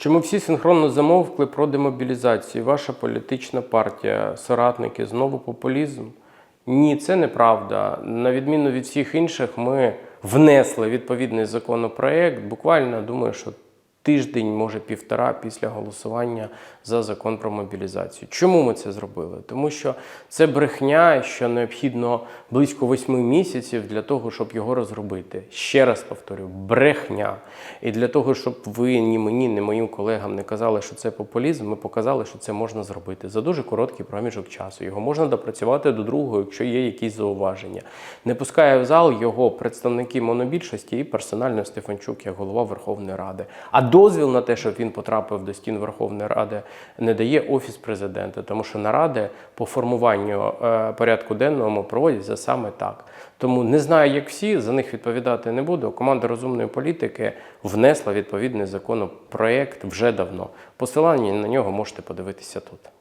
Чому всі синхронно замовкли про демобілізацію? Ваша політична партія, соратники, знову популізм? Ні, це неправда. На відміну від всіх інших, ми внесли відповідний законопроект. Буквально думаю, що тиждень, може півтора після голосування за закон про мобілізацію. Чому ми це зробили? Тому що це брехня, що необхідно близько восьми місяців для того, щоб його розробити. Ще раз повторю, брехня. І для того, щоб ви ні мені, ні моїм колегам не казали, що це популізм, ми показали, що це можна зробити за дуже короткий проміжок часу. Його можна допрацювати до другого, якщо є якісь зауваження. Не пускає в зал його представники монобільшості і персонально Стефанчук як голова Верховної Ради. А дозвіл на те, щоб він потрапив до стін Верховної Ради, не дає офіс президента, тому що наради по формуванню е, порядку денного проводяться саме так. Тому не знаю, як всі за них відповідати не буду. Команда розумної політики внесла відповідний законопроект вже давно. Посилання на нього можете подивитися тут.